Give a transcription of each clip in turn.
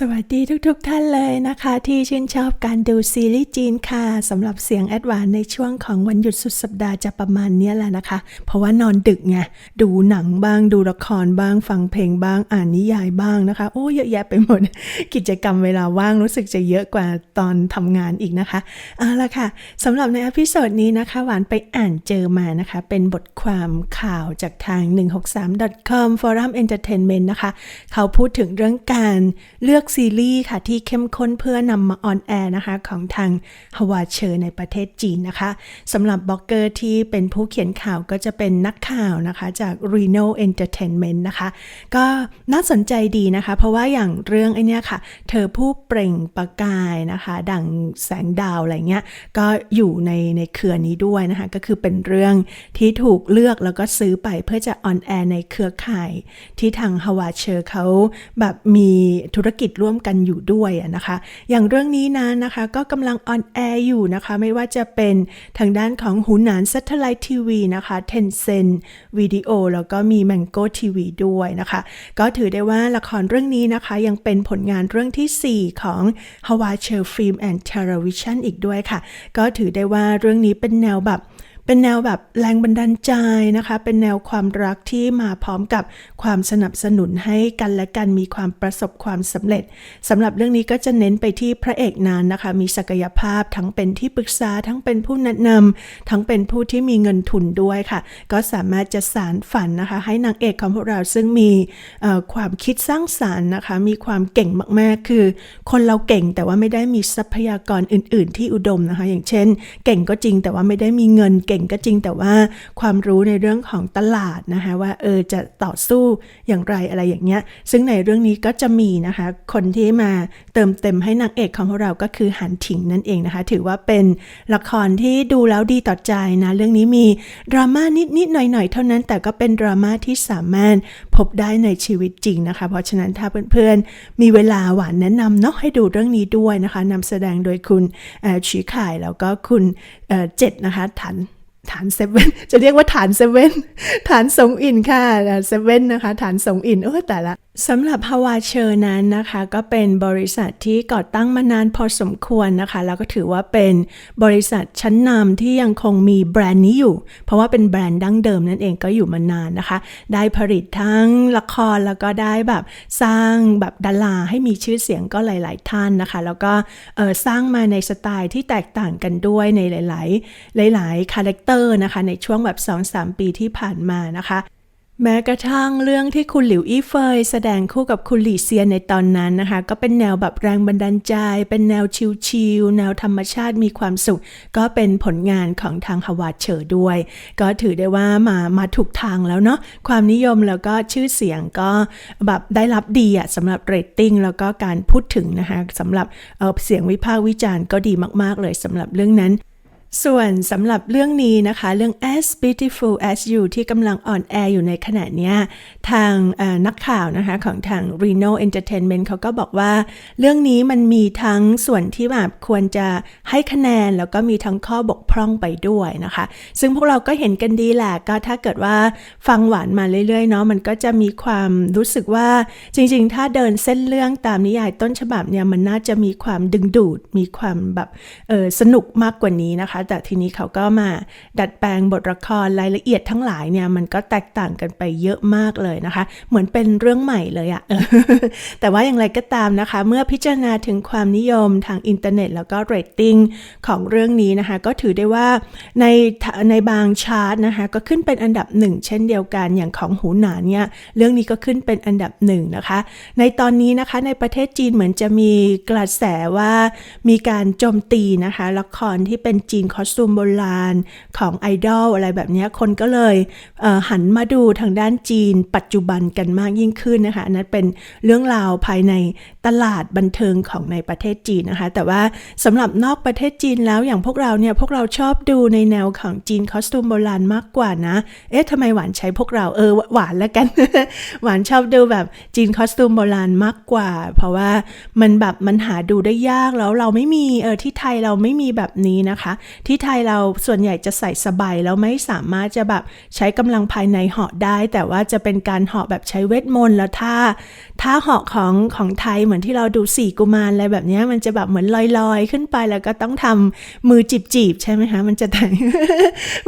สวัสดีทุกๆทท่านเลยนะคะ ที่ชื่นชอบการดูซีรีส์จีนค่ะสำหรับเสียงแอดวานในช่วงของวันหยุดสุดสัปดาห์จะประมาณนี้แหละนะคะ เพราะว่านอนดึกไงดูหนังบ้างดูละครบ้าง ฟังเพลงบ้างอ่านนิยายบ้างนะคะ โอ้เยอะแยะไปหมด กิจกรรมเวลาว่างรู้สึกจะเยอะกว่าตอนทำงานอีกนะคะเอาละค่ะสำหรับในอพิโซดนี้นะคะ หวานไปอ่านเจอมานะคะ เป็นบทความข่าวจากทาง 163.com Forum Entertainment นะคะ เขาพูดถึงเรื่องการเลือกซีรีส์ค่ะที่เข้มข้นเพื่อนำมาออนแอร์นะคะของทางฮวาเชอร์ในประเทศจีนนะคะสำหรับบล็อกเกอร์ที่เป็นผู้เขียนข่าวก็จะเป็นนักข่าวนะคะจาก Reno Entertainment นะคะก็น่าสนใจดีนะคะ เพราะว่าอย่างเรื่องไอเนี้ยค่ะ เธอผู้เปล่งประกายนะคะ ดังแสงดาวอะไรเงี้ยก็อยู่ในในเครือนี้ด้วยนะคะก็คือเป็นเรื่องที่ถูกเลือกแล้วก็ซื้อไปเพื่อจะออนแอร์ในเครือข่าย ที่ทางฮวาเชอร์เขาแบบมีธุรกิจร่วมกันอยู่ด้วยนะคะ อย่างเรื่องนี้นั้นนะคะ ก็กำลังออนแอร์อยู่นะคะ ไม่ว่าจะเป็นทางด้านของหูหนาน Satellite TV นะคะ Tencent Video แล้วก็มี Mango TV ด้วยนะคะ ก็ถือได้ว่าละครเรื่องนี้นะคะยังเป็นผลงานเรื่องที่ 4 ของ h a w a c h e r Film and Television อีกด้วยค่ะ ก็ถือได้ว่าเรื่องนี้เป็นแนวแบบ เป็นแนวแบบแรงบันดาลใจนะคะ เป็นแนวความรักที่มาพร้อมกับความสนับสนุนให้กันและกันมีความประสบความสำเร็จสำหรับเรื่องนี้ก็จะเน้นไปที่พระเอกนานนะคะ มีศักยภาพทั้งเป็นที่ปรึกษาทั้งเป็นผู้แนะนำทั้งเป็นผู้ที่มีเงินทุนด้วยค่ะ ก็สามารถจะสารฝันนะคะ ให้นางเอกของพวกเราซึ่งมีความคิดสร้างสารรค์นะคะ มีความเก่งมากๆ คือ คนเราเก่งแต่ว่าไม่ได้มีทรัพยากรอื่น ๆ ที่อุดมนะคะ อย่างเช่น เก่งก็จริงแต่ว่าไม่ได้มีเงินเก่งก็จริงแต่ว่าความรู้ในเรื่องของตลาดนะคะว่าเออจะต่อสู้อย่างไรอะไรอย่างเงี้ย ซึ่งในเรื่องนี้ก็จะมีนะคะคนที่มาเติมเต็มให้นางเอกของเราก็คือหันถิงนั่นเองนะคะ ถือว่าเป็นละครที่ดูแล้วดีต่อใจนะ เรื่องนี้มีดราม่านิดๆหน่อยๆ เท่านั้นแต่ก็เป็นดราม่าที่สามารถพบได้ในชีวิตจริงนะคะ เพราะฉะนั้นถ้าเพื่อนๆ มีเวลาหวานแนะนำเนาะให้ดูเรื่องนี้ด้วยนะคะนำแสดงโดยคุณชีข่ายแล้วก็คุณเจ็ดนะคะถัน ฐานเซเว่นจะเรียกว่าฐานเซเว่นฐานสงอินค่ะเซเว่นนะคะ ฐานสงอินเออแต่ละสำหรับฮาวาเชอร์นั้นนะคะก็เป็นบริษัทที่ก่อตั้งมานานพอสมควรนะคะ แล้วก็ถือว่าเป็นบริษัทชั้นนำที่ยังคงมีแบรนด์นี้อยู่ เพราะว่าเป็นแบรนด์ดั้งเดิมนั่นเองก็อยู่มานานนะคะ ได้ผลิตทั้งละครแล้วก็ได้แบบสร้างแบบดาราให้มีชื่อเสียงก็หลาย ๆ ท่านนะคะ แล้วก็สร้างมาในสไตล์ที่แตกต่างกันด้วยในหลาย ๆ หลาย ๆ คาแรคเตอร์นะคะในช่วงแบบ 2-3 ปีที่ผ่านมานะคะ แม้กระทั่งเรื่องที่คุณหลิวอี้เฟยแสดงคู่กับคุณหลี่เซียนในตอนนั้นนะคะ ก็เป็นแนวแบบแรงบันดาลใจ เป็นแนวชิลๆแนวธรรมชาติมีความสุข ก็เป็นผลงานของทางฮาวาดเฉอด้วย ก็ถือได้ว่ามามาถูกทางแล้วเนาะความนิยมแล้วก็ชื่อเสียงก็แบบได้รับดีอะสำหรับเรตติ้งแล้วก็การพูดถึงนะคะสำหรับเเสียงวิพากษ์วิจารณ์ก็ดีมากๆเลยสำหรับเรื่องนั้น ส่วนสำหรับเรื่องนี้นะคะ เรื่อง as beautiful as you ที่กำลังออนแอร์อยู่ในขณะนี้ ทางนักข่าวนะคะของทาง Reno Entertainment เขาก็บอกว่า เรื่องนี้มันมีทั้งส่วนที่แบบควรจะให้คะแนน แล้วก็มีทั้งข้อบกพร่องไปด้วยนะคะ ซึ่งพวกเราก็เห็นกันดีแหละ ก็ถ้าเกิดว่าฟังหวานมาเรื่อยๆเนาะมันก็จะมีความรู้สึกว่าจริงๆ ถ้าเดินเส้นเรื่องตามนิยายต้นฉบับเนี่ยมันน่าจะมีความดึงดูดมีความแบบสนุกมากกว่านี้นะคะแต่ทีนี้เขาก็มาดัดแปลงบทละครรายละเอียดทั้งหลายเนี่ยมันก็แตกต่างกันไปเยอะมากเลยนะคะ เหมือนเป็นเรื่องใหม่เลยอะแต่ว่าอย่างไรก็ตามนะคะ เมื่อพิจารณาถึงความนิยมทางอินเทอร์เน็ต แล้วก็เรตติ้งของเรื่องนี้นะคะ ก็ถือได้ว่าในในบางชาร์ตนะคะก็ขึ้นเป็นอันดับหนึ่งเช่นเดียวกันอย่างของหูหนานเนี่ยเรื่องนี้ก็ขึ้นเป็นอันดับหนึ่งนะคะ ในตอนนี้นะคะในประเทศจีนเหมือนจะมีกระแสว่ามีการโจมตีนะคะละครที่เป็นจีนคอสตูมโบราณของไอดอลอะไรแบบนี้คนก็เลยหันมาดูทางด้านจีน ปัจจุบันกันมากยิ่งขึ้นนะคะนั้นเป็นเรื่องราวภายในตลาดบันเทิงของในประเทศจีนนะคะ แต่ว่าสำหรับนอกประเทศจีนแล้วอย่างพวกเราเนี่ยพวกเราชอบดูในแนวของจีนคอสตูมโบราณมากกว่านะ เอ๊ะทำไมหวานใช้พวกเราเออหวานแล้วกัน หวานชอบดูแบบจีนคอสตูมโบราณมากกว่า เพราะว่ามันแบบมันหาดูได้ยากแล้วเราไม่มีเออที่ไทยเราไม่มีแบบนี้นะคะที่ไทยเราส่วนใหญ่จะใส่สบายแล้วไม่สามารถจะแบบใช้กำลังภายในเหาะได้ แต่ว่าจะเป็นการเหาะแบบใช้เวทมนต์แล้วถ้าถ้าเหาะของของไทยเหมือนที่เราดูสี่กุมารอะไรแบบนี้มันจะแบบเหมือนลอยๆ ขึ้นไปแล้วก็ต้องทำมือจีบๆใช่ไหมคะมันจะแตก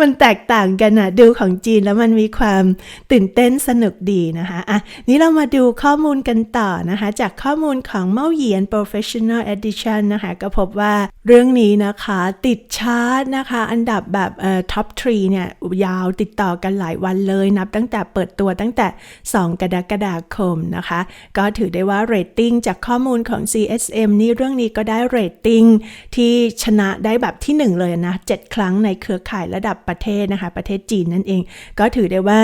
มันแตกต่างกันนะดูของจีนแล้วมันมีความตื่นเต้นสนุกดีนะคะอะนี้เรามาดูข้อมูลกันต่อนะคะ จากข้อมูลของเมาเหยียน Professional Edition นะคะก็พบว่าเรื่องนี้นะคะติดชาร์ตนะคะ อันดับแบบเอ่อท็อปทรีเนี่ย ยาวติดต่อกันหลายวันเลยนับตั้งแต่เปิดตัวตั้งแต่ 2 กรกฎาคมนะคะ ก็ถือได้ว่าเรตติ้งจากข้อมูลของ CSM นี่เรื่องนี้ก็ได้เรตติ้งที่ชนะได้แบบที่ 1 เลยนะ 7 ครั้งในเครือข่ายระดับประเทศนะคะ ประเทศจีนนั่นเอง ก็ถือได้ว่า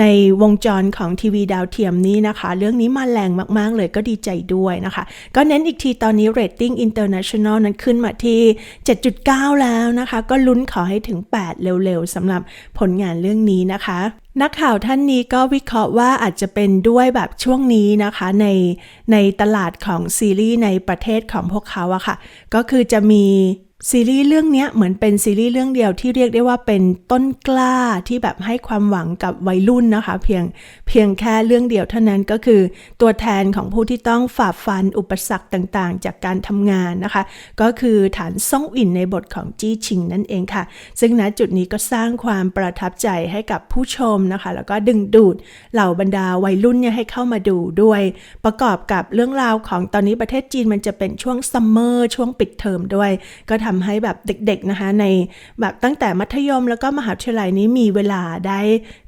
ในวงจรของทีวีดาวเทียมนี้นะคะ เรื่องนี้มาแรงมาก ๆ เลยก็ดีใจด้วยนะคะ ก็เน้นอีกทีตอนนี้เรตติ้ง international นั้นขึ้นมาที่ 7.9 แล้วนะคะ ก็ลุ้นขอให้ถึง 8 เร็วๆสำหรับผลงานเรื่องนี้นะคะ นักข่าวท่านนี้ก็วิเคราะห์ว่าอาจจะเป็นด้วยแบบช่วงนี้นะคะในในตลาดของซีรีส์ในประเทศของพวกเขาอะค่ะ ก็คือจะมี ซีรีส์เรื่องนี้เหมือนเป็นซีรีส์เรื่องเดียวที่เรียกได้ว่าเป็นต้นกล้าที่แบบให้ความหวังกับวัยรุ่นนะคะ เพียงเพียงแค่เรื่องเดียวเท่านั้นก็คือ ตัวแทนของผู้ที่ต้องฝ่าฟันอุปสรรคต่างๆ จากการทำงานนะคะ ก็คือฐานซ่องอินในบทของจี้ชิงนั่นเองค่ะ ซึ่งณจุดนี้ก็สร้างความประทับใจให้กับผู้ชมนะคะ แล้วก็ดึงดูดเหล่าบรรดาวัยรุ่นเนี่ยให้เข้ามาดูด้วย ประกอบกับเรื่องราวของตอนนี้ประเทศจีนมันจะเป็นช่วงซัมเมอร์ช่วงปิดเทอมด้วย ก็ทำให้แบบเด็กๆนะคะ ในแบบตั้งแต่มัธยมแล้วก็มหาวิทยาลัยนี้มีเวลาได้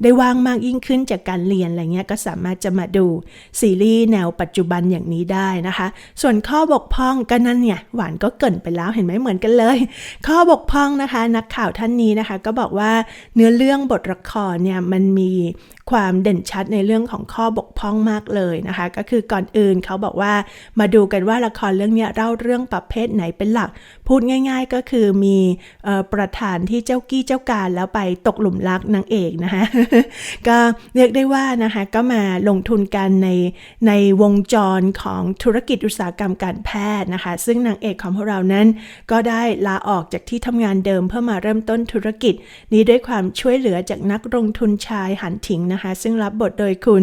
ได้ว่างมากยิ่งขึ้นจากการเรียนอะไรเงี้ยก็สามารถจะมาดูซีรีส์แนวปัจจุบันอย่างนี้ได้นะคะ ส่วนข้อบกพร่องก็นั่นเนี่ยหวานก็เกินไปแล้วเห็นไหมเหมือนกันเลย ข้อบกพร่องนะคะ นักข่าวท่านนี้นะคะ ก็บอกว่าเนื้อเรื่องบทละครเนี่ยมันมีความเด่นชัดในเรื่องของข้อบกพร่องมากเลยนะคะ ก็คือก่อนอื่นเขาบอกว่ามาดูกันว่าละครเรื่องนี้เล่าเรื่องประเภทไหนเป็นหลักพูดง่าย ๆก็คือมีประธานที่เจ้ากี้เจ้าการแล้วไปตกหลุมรักนางเอกนะคะก็เรียกได้ว่านะคะก็มาลงทุนกันในในวงจรของธุรกิจอุตสาหกรรมการแพทย์นะคะ ซึ่งนางเอกของพวกเรานั้น ก็ได้ลาออกจากที่ทำงานเดิมเพื่อมาเริ่มต้นธุรกิจ นี้ด้วยความช่วยเหลือจากนักลงทุนชายหันถิงนะคะ ซึ่งรับบทโดยคุณ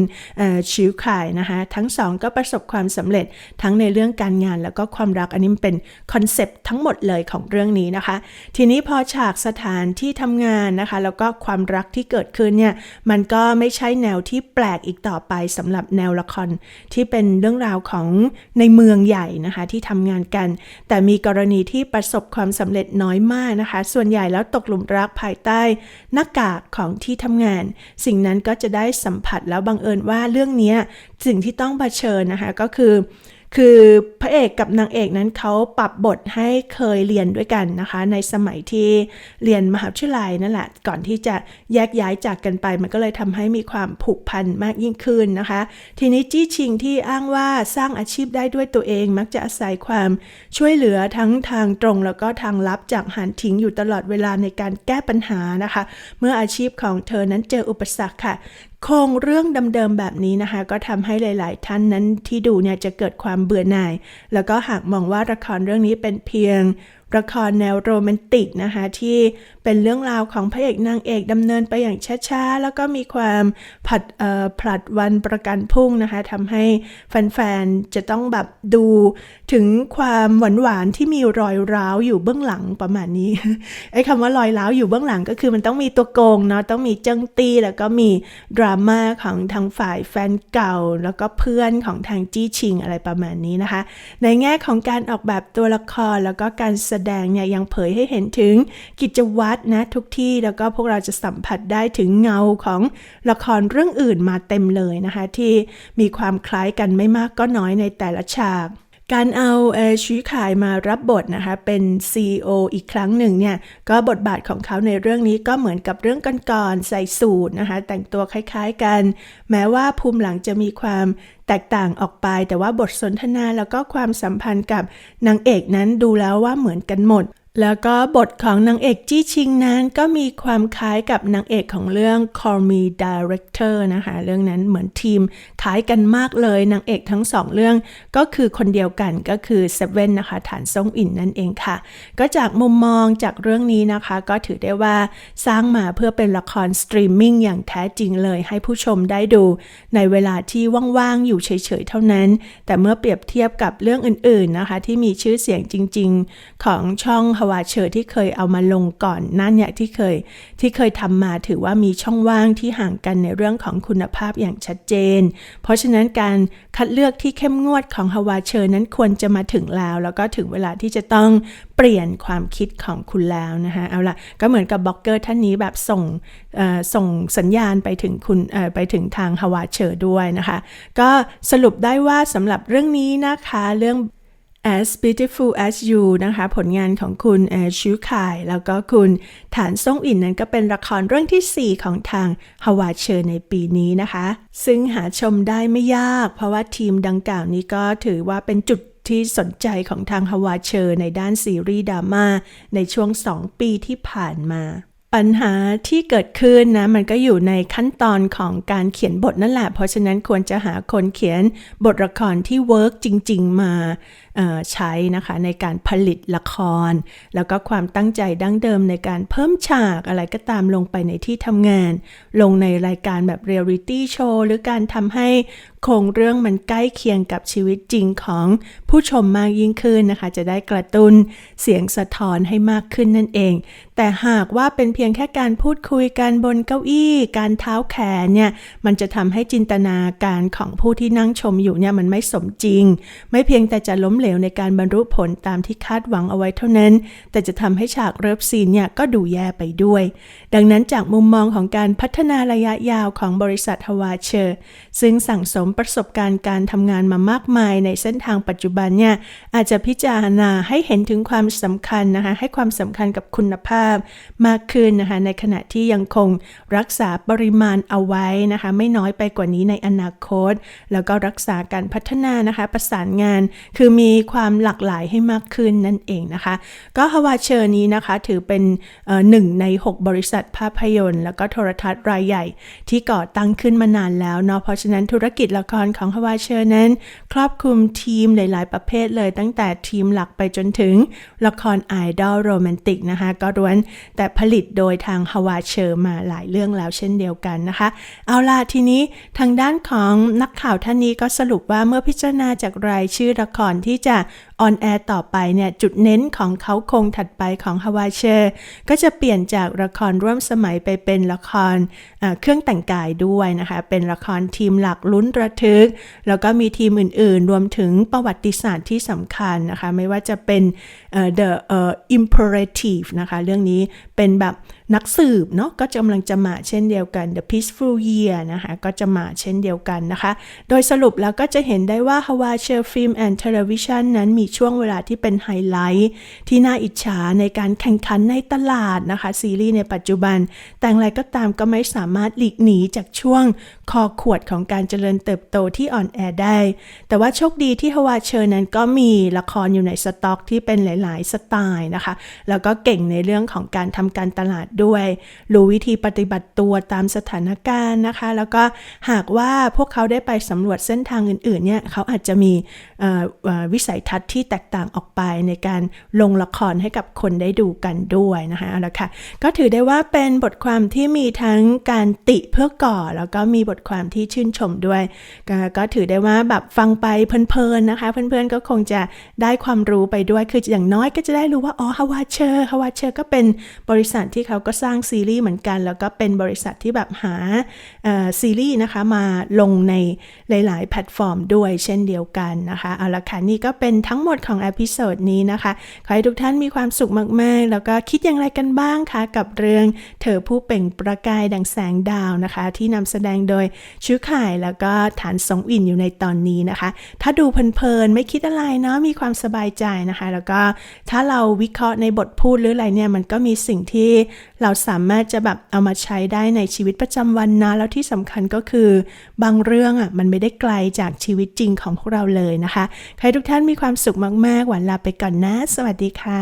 ชิวข่ายนะคะ ทั้งสองก็ประสบความสำเร็จทั้งในเรื่องการงานแล้วก็ความรักอันนี้เป็นคอนเซปต์ทั้งหมดเลยของเรื่องนี้นะคะ ทีนี้พอฉากสถานที่ทำงานนะคะ แล้วก็ความรักที่เกิดขึ้นเนี่ยมันก็ไม่ใช่แนวที่แปลกอีกต่อไปสำหรับแนวละครที่เป็นเรื่องราวของในเมืองใหญ่นะคะที่ทำงานกัน แต่มีกรณีที่ประสบความสำเร็จน้อยมากนะคะ ส่วนใหญ่แล้วตกหลุมรักภายใต้หน้ากากของที่ทำงาน สิ่งนั้นก็จะได้สัมผัสแล้วบังเอิญว่าเรื่องนี้สิ่งที่ต้องเผชิญนะคะก็คือ คือพระเอกกับนางเอกนั้นเขาปรับบทให้เคยเรียนด้วยกันนะคะ ในสมัยที่เรียนมหาวิทยาลัยนั่นแหละ ก่อนที่จะแยกย้ายจากกันไป มันก็เลยทำให้มีความผูกพันมากยิ่งขึ้นนะคะ ทีนี้จี้ชิงที่อ้างว่าสร้างอาชีพได้ด้วยตัวเอง มักจะอาศัยความช่วยเหลือทั้งทางตรง แล้วก็ทางลับจากหันถิงอยู่ตลอดเวลาในการแก้ปัญหานะคะ เมื่ออาชีพของเธอนั้นเจออุปสรรคค่ะ โครงเรื่องเดิมๆแบบนี้นะคะ ก็ทำให้หลาย ๆ ท่านนั้นที่ดูเนี่ยจะเกิดความเบื่อหน่าย แล้วก็หากมองว่าละครเรื่องนี้เป็นเพียงละครแนวโรแมนติกนะคะที่เป็นเรื่องราวของพระเอกนางเอกดำเนินไปอย่างช้าๆ แล้วก็มีความผัดผลัดวันประกันพุ่งนะคะทำให้แฟนๆ จะต้องแบบดูถึงความหวานๆ ที่มีรอยร้าวอยู่เบื้องหลังประมาณนี้ไอ้คำว่ารอยร้าวอยู่เบื้องหลังก็คือมันต้องมีตัวโกงเนาะต้องมีเจ้งตีแล้วก็มีดราม่าของทางฝ่ายแฟนเก่า แล้วก็เพื่อนของทางจี้ชิงอะไรประมาณนี้นะคะ ในแง่ของการออกแบบตัวละครแล้วก็การแสดงเนี่ยยังเผยให้เห็นถึงกิจวัตรนะทุกที่แล้วก็พวกเราจะสัมผัสได้ถึงเงาของละครเรื่องอื่นมาเต็มเลยนะคะที่มีความคล้ายกันไม่มากก็น้อยในแต่ละฉากการเอาเอชี้ขายมารับบทนะคะเป็น CEO อีกครั้งหนึ่งเนี่ยก็บทบาทของเขาในเรื่องนี้ก็เหมือนกับเรื่องก่อนๆใส่สูทนะคะแต่งตัวคล้ายๆกัน แม้ว่าภูมิหลังจะมีความแตกต่างออกไป แต่ว่าบทสนทนาแล้วก็ความสัมพันธ์กับนางเอกนั้นดูแล้วว่าเหมือนกันหมด แล้วก็บทของนางเอกจี้ชิงนั้นก็มีความคล้ายกับนางเอกของเรื่อง Call Me Director นะคะ เรื่องนั้นเหมือนทีมคล้ายกันมากเลยนางเอกทั้งสองเรื่องก็คือคนเดียวกันก็คือเซเว่นนะคะ ฐานซ่งอินนั่นเองค่ะ ก็จากมุมมองจากเรื่องนี้นะคะ ก็ถือได้ว่าสร้างมาเพื่อเป็นละครสตรีมมิ่งอย่างแท้จริงเลยให้ผู้ชมได้ดู ในเวลาที่ว่างๆอยู่เฉยๆเท่านั้น แต่เมื่อเปรียบเทียบกับเรื่องอื่นๆนะคะ ที่มีชื่อเสียงจริง ๆ ของช่องฮวาเชอร์ที่เคยเอามาลงก่อนนั่นเนี่ยที่เคยที่เคยทำมาถือว่ามีช่องว่างที่ห่างกันในเรื่องของคุณภาพอย่างชัดเจน เพราะฉะนั้นการคัดเลือกที่เข้มงวดของฮวาเชอร์นั้นควรจะมาถึงแล้ว แล้วก็ถึงเวลาที่จะต้องเปลี่ยนความคิดของคุณแล้วนะคะเอาละก็เหมือนกับบล็อกเกอร์ท่านนี้แบบส่งส่งสัญญาณไปถึงคุณไปถึงทางฮวาเชอร์ด้วยนะคะ ก็สรุปได้ว่าสำหรับเรื่องนี้นะคะเรื่อง As Beautiful as You นะคะ ผลงานของคุณแอชิวคาย แล้วก็คุณฐานซ่งอินนั้นก็เป็นละครเรื่องที่ 4 ของทางฮาวาเชอร์ในปีนี้นะคะ ซึ่งหาชมได้ไม่ยาก เพราะว่าทีมดังกล่าวนี้ก็ถือว่าเป็นจุดที่สนใจของทางฮาวาเชอร์ในด้านซีรีส์ดราม่าในช่วง 2 ปีที่ผ่านมาปัญหาที่เกิดขึ้นนะมันก็อยู่ในขั้นตอนของการเขียนบทนั่นแหละ เพราะฉะนั้นควรจะหาคนเขียนบทละครที่เวิร์กจริง ๆ มาใช้นะคะในการผลิตละคร แล้วก็ความตั้งใจดั้งเดิมในการเพิ่มฉากอะไรก็ตามลงไปในที่ทำงาน ลงในรายการแบบเรียลลิตี้โชว์หรือการทำให้โครงเรื่องมันใกล้เคียงกับชีวิตจริงของผู้ชมมากยิ่งขึ้นนะคะ จะได้กระตุ้นเสียงสะท้อนให้มากขึ้นนั่นเอง แต่หากว่าเป็นเพียงแค่การพูดคุยกันบนเก้าอี้ การเท้าแขนเนี่ยมันจะทำให้จินตนาการของผู้ที่นั่งชมอยู่เนี่ยมันไม่สมจริง ไม่เพียงแต่จะล้มเหลวในการบรรลุผลตามที่คาดหวังเอาไว้เท่านั้น แต่จะทำให้ฉากเริฟซีนเนี่ยก็ดูแย่ไปด้วย ดังนั้นจากมุมมองของการพัฒนาระยะยาวของบริษัทฮวาเชอร์ ซึ่งสั่งสมประสบการณ์การทำงานมามากมายในเส้นทางปัจจุบันเนี่ยอาจจะพิจารณาให้เห็นถึงความสำคัญนะคะให้ความสำคัญกับคุณภาพมากขึ้นนะคะในขณะที่ยังคงรักษาปริมาณเอาไว้นะคะไม่น้อยไปกว่านี้ในอนาคต แล้วก็รักษาการพัฒนานะคะประสานงาน คือมีีความหลากหลายให้มากขึ้นนั่นเองนะคะ ก็ฮาวาเชอร์นี้นะคะถือเป็นหนึ่งใน 6 บริษัทภาพยนตร์ แล้วก็โทรทัศน์รายใหญ่ ที่ก่อตั้งขึ้นมานานแล้วเนาะเพราะฉะนั้นธุรกิจละครของฮาวาเชอร์นั้น ครอบคลุมทีมหลาย ๆ ประเภทเลย ตั้งแต่ทีมหลักไปจนถึงละครไอดอลโรแมนติกนะคะก็ล้วนแต่ผลิตโดยทางฮาวาเชอร์มาหลายเรื่องแล้วเช่นเดียวกันนะคะ เอาล่ะทีนี้ทางด้านของนักข่าวท่านนี้ก็สรุปว่าเมื่อพิจารณาจากรายชื่อละครที่จะ ออนแอร์ต่อไปเนี่ยจุดเน้นของเขาคงถัดไปของฮาวาเชอร์ก็จะเปลี่ยนจากละครร่วมสมัยไปเป็นละครเครื่องแต่งกายด้วยนะคะ เป็นละครทีมหลักลุ้นระทึก แล้วก็มีทีมอื่นๆ รวมถึงประวัติศาสตร์ที่สำคัญนะคะ ไม่ว่าจะเป็น the imperative นะคะ เรื่องนี้เป็นแบบนักสืบเนาะก็กำลังจะมาเช่นเดียวกัน The Peaceful Year นะคะก็จะมาเช่นเดียวกันนะคะ โดยสรุปแล้วก็จะเห็นได้ว่า h a w a c h e r Film and Television นั้นมีช่วงเวลาที่เป็นไฮไลท์ที่น่าอิจฉาในการแข่งขันในตลาดนะคะ ซีรีส์ในปัจจุบัน แต่อะไรก็ตามก็ไม่สามารถหลีกหนีจากช่วงคอขวดของการเจริญเติบโตที่อ่อนแอได้ แต่ว่าโชคดีที่ฮวาเชอร์นั้นก็มีละครอยู่ในสต็อกที่เป็นหลาย ๆ สไตล์นะคะ แล้วก็เก่งในเรื่องของการทำการตลาดด้วย รู้วิธีปฏิบัติตัวตามสถานการณ์นะคะ แล้วก็หากว่าพวกเขาได้ไปสำรวจเส้นทางอื่น ๆ เนี่ย เขาอาจจะมีวิสัยทัศน์ที่แตกต่างออกไปในการลงละครให้กับคนได้ดูกันด้วยนะคะเอาละค่ะก็ถือได้ว่าเป็นบทความที่มีทั้งการติเพื่อก่อ แล้วก็มีบทความที่ชื่นชมด้วยกก็ถือได้ว่าแบบฟังไปเพลินๆนะคะ เพื่อนๆก็คงจะได้ความรู้ไปด้วยคืออย่างน้อยก็จะได้รู้ว่าอ๋อฮาวาเชอร์ฮาวาเชอร์ก็เป็นบริษัทที่เขาก็สร้างซีรีส์เหมือนกัน แล้วก็เป็นบริษัทที่แบบหาซีรีส์นะคะมาลงในหลาย ๆ แพลตฟอร์มด้วยเช่นเดียวกันนะคะเอาละค่ะนี่ก็เป็นทั้งหมดของอพิโซดนี้นะคะ ขอให้ทุกท่านมีความสุขมากๆ แล้วก็คิดอย่างไรกันบ้างคะกับเรื่องเธอผู้เปล่งประกายดังแสงดาวนะคะ ที่นำแสดงโดยชื่อข่ายแล้วก็ฐานสงอินอยู่ในตอนนี้นะคะ ถ้าดูเพลินๆไม่คิดอะไรเนาะมีความสบายใจนะคะ แล้วก็ถ้าเราวิเคราะห์ในบทพูดหรืออะไรเนี่ยมันก็มีสิ่งที่เราสามารถจะแบบเอามาใช้ได้ในชีวิตประจำวันนะแล้วที่สำคัญก็คือบางเรื่องอะมันไม่ได้ไกลจากชีวิตจริงของพวกเราเลยนะคะใครทุกท่านมีความสุขสุขมากๆ หวานลาไปก่อนนะ สวัสดีค่ะ